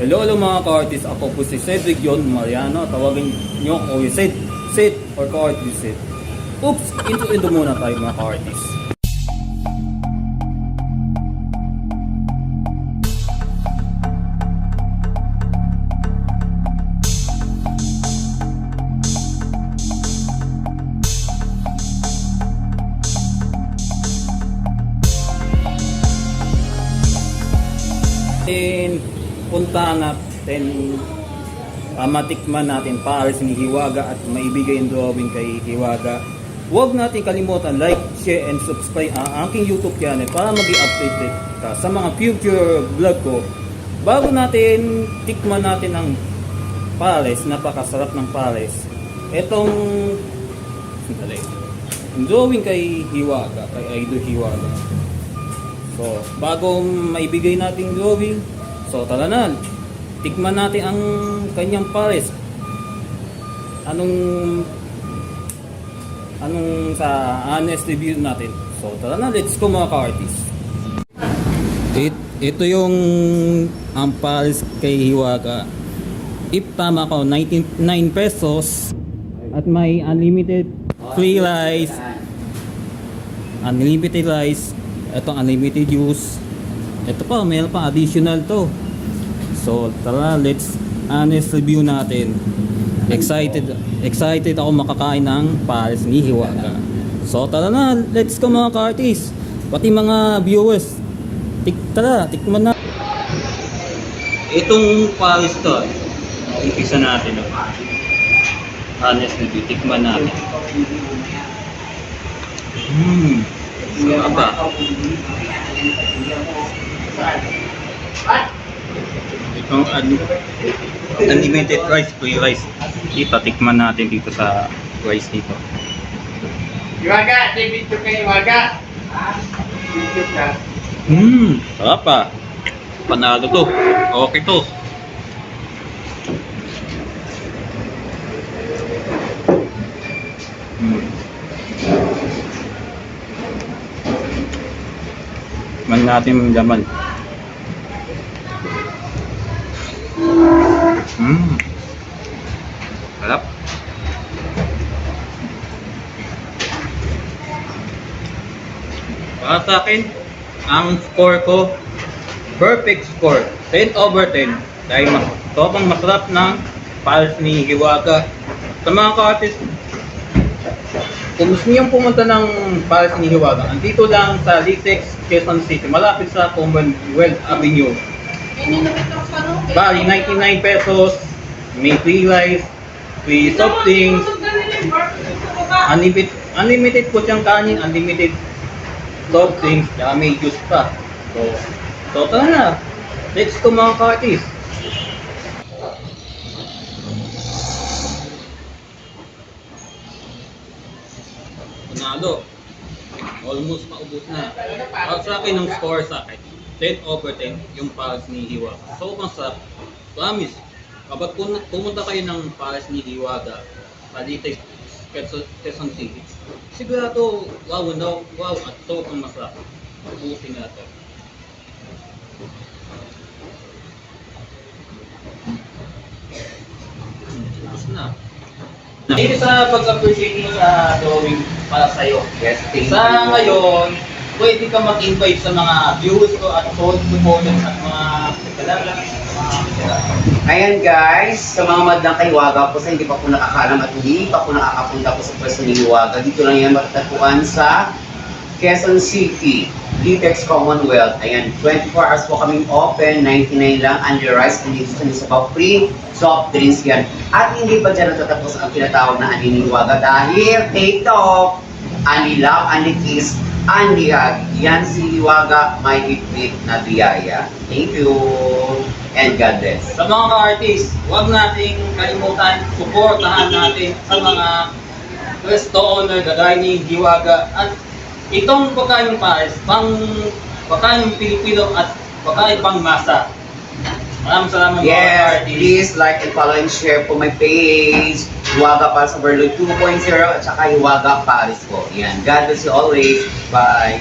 Hello, hello mga ka-artist. Ako po si Cedric John Mariano. Tawagin nyo ako yung Ced. Ced or ka-artist Ced. Oops! Into-into muna tayo mga ka-artist. Then, punta natin, uh, matikman natin Paris ni Hiwaga at maibigay yung drawing kay Hiwaga. Huwag natin kalimutan like, share, and subscribe ang aking YouTube channel para maging updated ka sa mga future vlog ko. Bago natin tikman natin ang Paris, napakasarap ng Paris. Etong sandali. Drawing kay Hiwaga, kay Idol Hiwaga. So, bago maibigay natin drawing, so tara na. Tikman natin ang kanyang pares. Anong anong sa honest review natin. So, tara na, let's go mga ka-artist. It, ito yung ang pares kay Hiwaga. If tama ko, 99 pesos at may unlimited free rice unlimited rice ito unlimited juice ito pa meron pa additional to. So tara let's honest review natin. Excited excited ako makakain ng pares ni Hiwaga so tara na let's go mga ka-artist. Pati mga viewers. Tik tara tikman na. Itong pares to ikisa natin. Oh. honest review tikman natin. Hmm. Sarap ah. Itong un- unlimited rice, free rice. Dito, tikman natin dito sa rice dito. Iwaga, di video ka Iwaga. Hmm, sarap ah. Panalo to. Okay to. Hmm. Man natin yung laman. Hmm. Sarap. Para sa akin, ang score ko, perfect score. 10 over 10. Dahil mas, sobrang masarap ng pares ni Hiwaga. Sa mga ka-artist, kung gusto niyong pumunta ng pares ni Hiwaga, andito lang sa Litex, Quezon City, malapit sa Commonwealth Avenue. Bali, 99 pesos, may free rice, free soft drinks, unlimited, unlimited po siyang kanin, unlimited soft drinks, tsaka may juice pa. So, tara na. Let's go mga ka-artist. Panalo. Almost maubos na. At sa akin, ang score sa akin, 10 over 10 yung pares ni Hiwaga. Sobrang sarap. Promise. Kapag pumunta kayo ng pares ni Hiwaga, Palite, Quezon Quezon City, sigurado, wow, no, wow, at sobrang masarap. Ubusin na to. Ubus na. Dito sa pag-appreciate sa drawing para sa'yo. Yes, thank Sa you. ngayon, pwede ka mag-invite sa mga viewers ko at supporters at mga kalala, mga kalala. Ayan guys, sa mga madlang kaiwaga po sa hindi pa po nakakaalam at hindi pa po nakakapunta po sa pwesto ni Hiwaga, dito lang yan matatagpuan sa Quezon City, Litex Commonwealth. Ayan, 24 hours po kaming open, 99 lang, only rice, and dito sa Nisabaw, free soft drinks yan. At hindi pa dyan natatapos ang tinatawag na ani ni Hiwaga dahil TikTok, ani love, ani kiss, ani hug. Yan si Hiwaga, may higpit na biyaya. Thank you, and God bless. Sa mga ka-artist, huwag nating kalimutan, supportahan natin sa mga resto owner, gagaya ni Hiwaga. At itong pagkain pares, pang pagkain Pilipino at pagkain pang masa. Maraming salamat mga Yes, ka-artist. please like and follow and share po my page. Hiwaga para sa Berlo 2.0 at saka Hiwaga Paris po. Yan. God bless you always. Bye.